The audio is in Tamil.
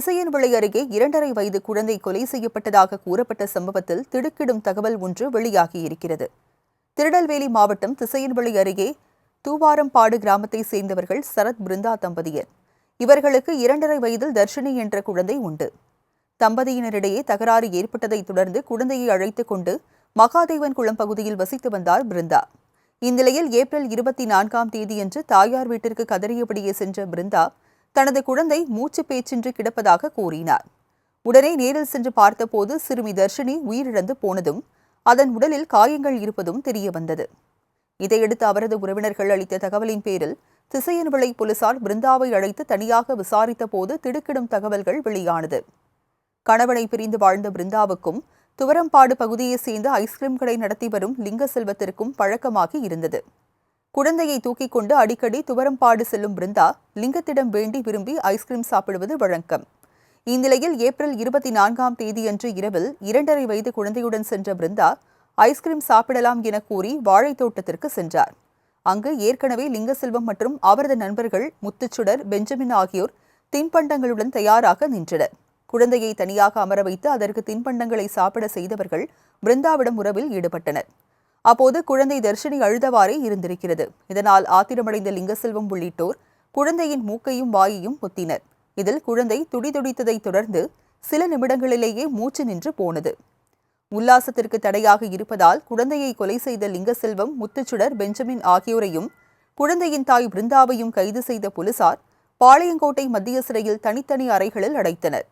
திசையன்விளை அருகே இரண்டரை வயது குழந்தை கொலை செய்யப்பட்டதாக கூறப்பட்ட சம்பவத்தில் திடுக்கிடும் தகவல் ஒன்று வெளியாகியிருக்கிறது. திருநெல்வேலி மாவட்டம் திசையன்விளை அருகே தூவாரம்பாடு கிராமத்தைச் சேர்ந்தவர்கள் சரத் பிருந்தா தம்பதியர். இவர்களுக்கு இரண்டரை வயதில் தர்ஷினி என்ற குழந்தை உண்டு. தம்பதியினரிடையே தகராறு ஏற்பட்டதைத் தொடர்ந்து குழந்தையை அழைத்துக் கொண்டு மகாதேவன் குளம் பகுதியில் வசித்து வந்தார் பிருந்தா. இந்நிலையில் ஏப்ரல் இருபத்தி நான்காம் தேதியன்று தாயார் வீட்டிற்கு கதறியபடியே சென்ற பிருந்தா தனது குழந்தை மூச்சு பேச்சின்றி கிடப்பதாக கூறினார். உடனே நேரில் சென்று பார்த்தபோது சிறுமி தர்ஷினி உயிரிழந்து போனதும் அதன் உடலில் காயங்கள் இருப்பதும் தெரியவந்தது. இதையடுத்து அவரது உறவினர்கள் அளித்த தகவலின் பேரில் திசையன்விளை போலீசார் பிருந்தாவை அழைத்து தனியாக விசாரித்த போது திடுக்கிடும் தகவல்கள் வெளியானது. கணவனை பிரிந்து வாழ்ந்த பிருந்தாவுக்கும் துவரம்பாடு பகுதியைச் சேர்ந்த ஐஸ்கிரீம் கடை நடத்தி வரும் லிங்க செல்வத்திற்கும் பழக்கமாகி இருந்தது. குழந்தையை தூக்கிக் கொண்டு அடிக்கடி துவரம்பாடு செல்லும் பிருந்தா லிங்கத்திடம் வேண்டி விரும்பி ஐஸ்கிரீம் சாப்பிடுவது வழக்கம். இந்நிலையில் ஏப்ரல் இருபத்தி நான்காம் தேதியன்று இரவில் இரண்டரை வயது குழந்தையுடன் சென்ற பிருந்தா ஐஸ்கிரீம் சாப்பிடலாம் என கூறி வாழைத் தோட்டத்திற்கு சென்றார். அங்கு ஏற்கனவே லிங்கசெல்வம் மற்றும் அவரது நண்பர்கள் முத்துச்சுடர் பெஞ்சமின் ஆகியோர் தின்பண்டங்களுடன் தயாராக நின்றனர். குழந்தையை தனியாக அமர வைத்து அதற்கு தின்பண்டங்களை சாப்பிட செய்தவர்கள் பிருந்தாவிடம் உறவில் ஈடுபட்டனர். அப்போது குழந்தை தர்ஷினி அழுதவாறே இருந்திருக்கிறது. இதனால் ஆத்திரமடைந்த லிங்கசெல்வம் உள்ளிட்டோர் குழந்தையின் மூக்கையும் வாயையும் ஒத்தினர் இதில் குழந்தை துடிதுடித்ததைத் தொடர்ந்து சில நிமிடங்களிலேயே மூச்சு நின்று போனது. உல்லாசத்திற்கு தடையாக இருப்பதால் குழந்தையை கொலை செய்த லிங்கசெல்வம் முத்துச்சுடர் பெஞ்சமின் ஆகியோரையும் குழந்தையின் தாய் பிருந்தாவையும் கைது செய்த போலீசார் பாளையங்கோட்டை மத்திய சிறையில் தனித்தனி அறைகளில் அடைத்தனர்.